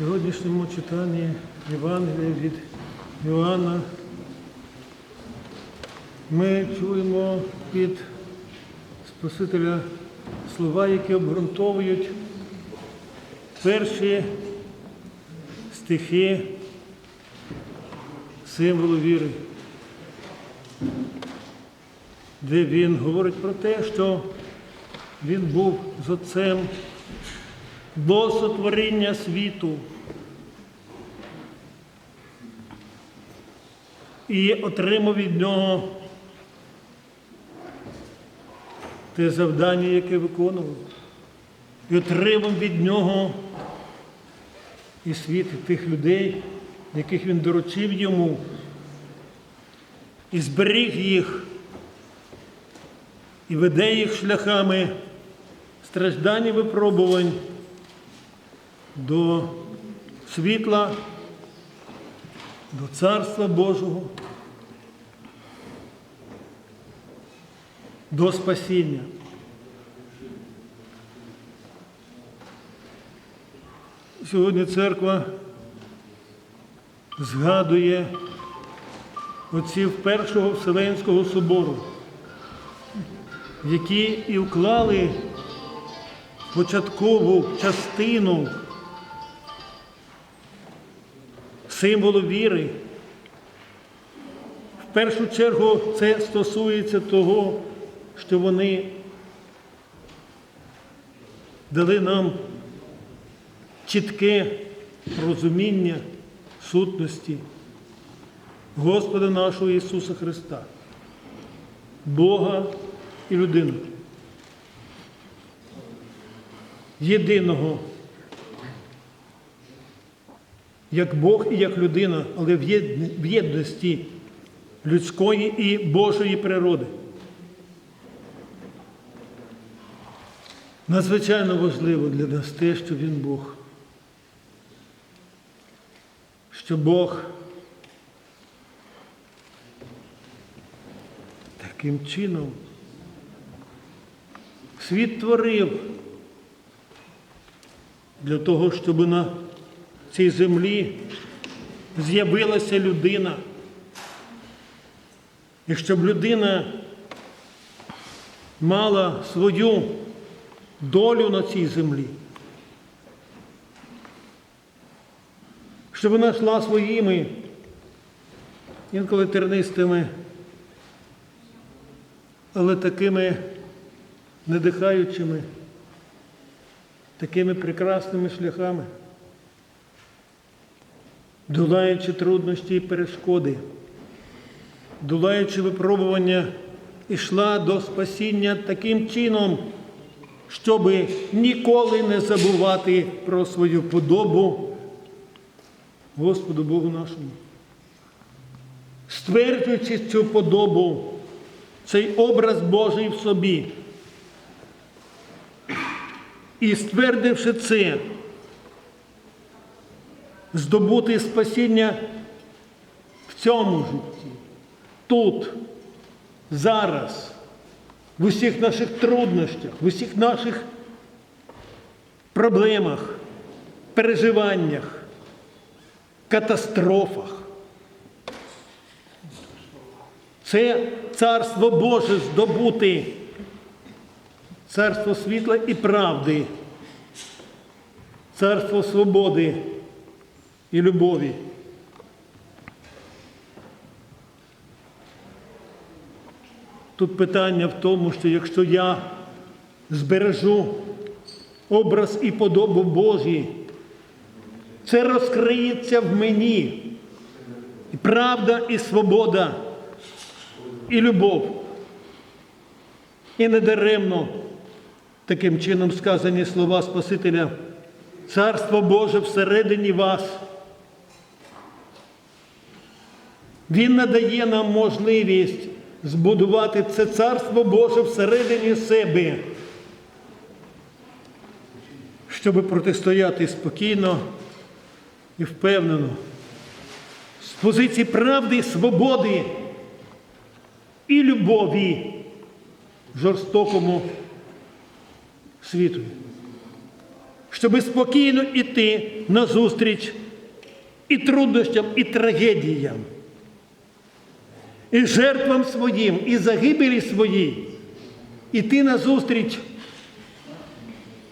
сьогоднішньому читанні Євангелія від Іоанна ми чуємо від Спасителя слова, які обґрунтовують перші стихи символу віри, де він говорить про те, що він був з отцем до сотворіння світу. І отримав від нього те завдання, яке виконував. І отримав від нього і світ тих людей, яких він доручив йому, і зберіг їх, і веде їх шляхами страждань і випробувань до світла, до Царства Божого, до спасіння. Сьогодні церква згадує отців Першого Вселенського собору, які і вклали початкову частину символу віри. В першу чергу це стосується того, що вони дали нам чітке розуміння сутності Господа нашого Ісуса Христа, Бога і людину. Єдиного, як Бог і як людина, але в єдн- в єдності людської і Божої природи. Надзвичайно важливо для нас те, що Він Бог. Що Бог таким чином світ творив для того, щоб на цій землі з'явилася людина. І щоб людина мала свою долю на цій землі. Щоб вона йшла своїми, інколи тернистими, але такими надихаючими, такими прекрасними шляхами, долаючи труднощі і перешкоди, долаючи випробування, ішла до спасіння таким чином, щоб ніколи не забувати про свою подобу Господу Богу нашому. Стверджуючи цю подобу, цей образ Божий в собі. І ствердивши це, здобути спасіння в цьому житті, тут, зараз, в усіх наших труднощах, в усіх наших проблемах, переживаннях, катастрофах. Це царство Боже здобути, царство світла і правди, царство свободи і любові. Тут питання в тому, що якщо я збережу образ і подобу Божі, це розкриється в мені. І правда, і свобода, і любов. І недаремно таким чином сказані слова Спасителя. Царство Боже всередині вас. Він надає нам можливість збудувати це царство Боже всередині себе, щоб протистояти спокійно і впевнено з позиції правди, свободи і любові жорстокому світу. щоб спокійно йти назустріч і труднощам, і трагедіям, і жертвам своїм, і загибелі своїй, іти назустріч,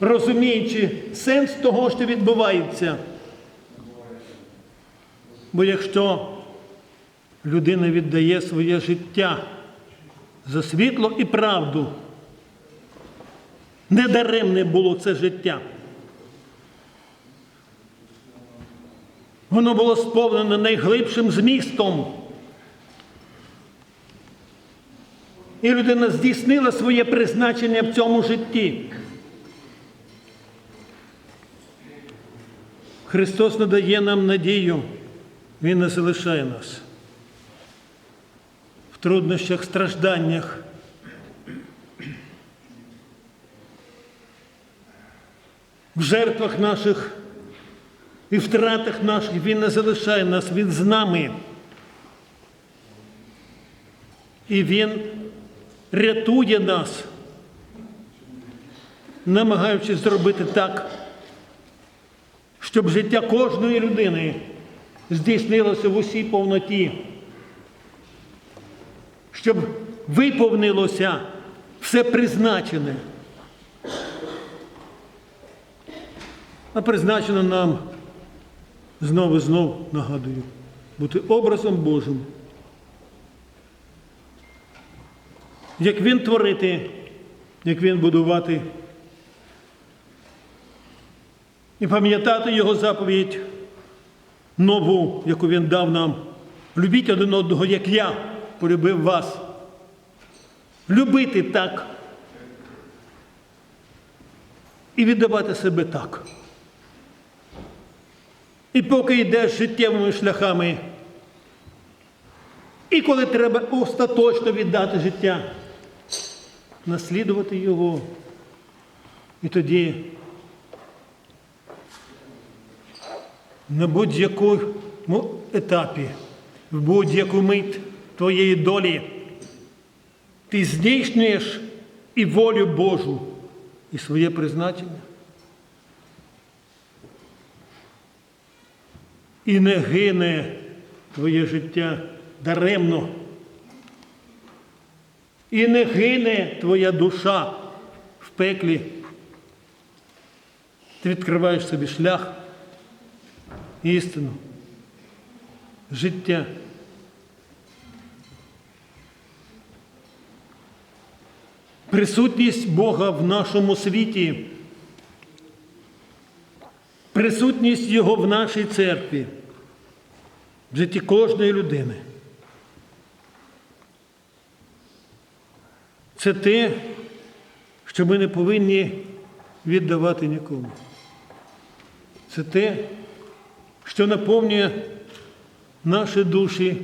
розуміючи сенс того, що відбувається. Бо якщо людина віддає своє життя за світло і правду, недаремне було це життя. Воно було сповнене найглибшим змістом. І людина здійснила своє призначення в цьому житті. Христос надає нам надію, Він не залишає нас в труднощах, стражданнях. В жертвах наших і втратах наших Він не залишає нас, Він з нами. І Він рятує нас, намагаючись зробити так, щоб життя кожної людини здійснилося в усій повноті, щоб виповнилося все призначене. А призначено нам знову і знов нагадую, бути образом Божим. Як Він творити, як Він будувати. І пам'ятати Його заповідь нову, яку Він дав нам. Любіть один одного, як я полюбив вас. Любити так. І віддавати себе так. І поки йдеш життєвими шляхами, і коли треба остаточно віддати життя, наслідувати його. І тоді на будь-якому етапі, в будь-яку мить твоєї долі ти здійснюєш і волю Божу, і своє призначення. І не гине твоє життя даремно. І не гине твоя душа в пеклі. Ти відкриваєш собі шлях, істину, життя. Присутність Бога в нашому світі, присутність Його в нашій церкві, в житті кожної людини. Це те, що ми не повинні віддавати нікому. Це те, що наповнює наші душі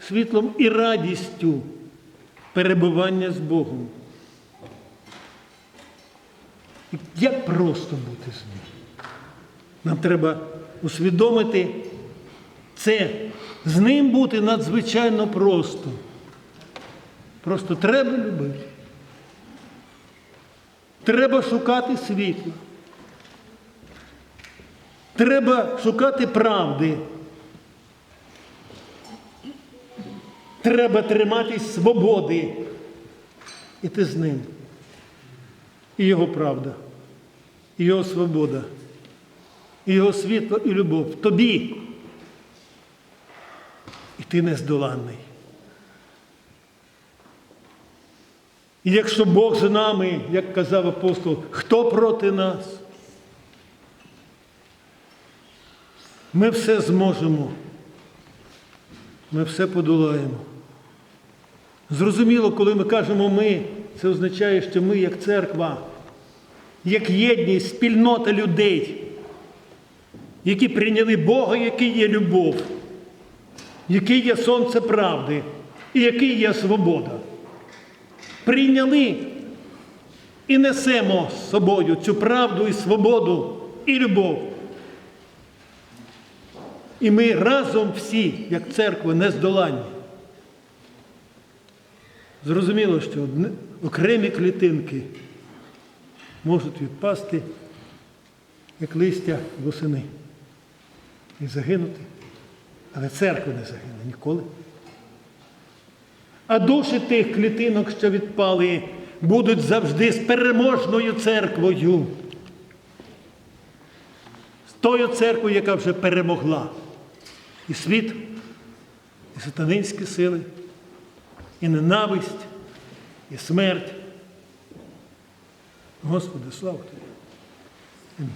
світлом і радістю перебування з Богом. Як просто бути з ним? Нам треба усвідомити це. З ним бути надзвичайно просто. Просто треба любити. Треба шукати світло. Треба шукати правди. Треба триматись свободи. І ти з ним. І його правда, і його свобода, і його світло і любов тобі. І ти нездоланний. І якщо Бог з нами, як казав апостол, хто проти нас? Ми все зможемо. Ми все подолаємо. Зрозуміло, коли ми кажемо ми, це означає, що ми, як церква, як єдність, спільнота людей, які прийняли Бога, який є любов, який є сонце правди і який є свобода. Прийняли і несемо з собою цю правду і свободу і любов. І ми разом всі, як церква, нездоланні. Зрозуміло, що окремі клітинки можуть відпасти, як листя восени. І загинути. Але церква не загине ніколи. А душі тих клітинок, що відпали, будуть завжди з переможною церквою. З тою церквою, яка вже перемогла і світ, і сатанинські сили, і ненависть, і смерть. Господи, слава Тобі.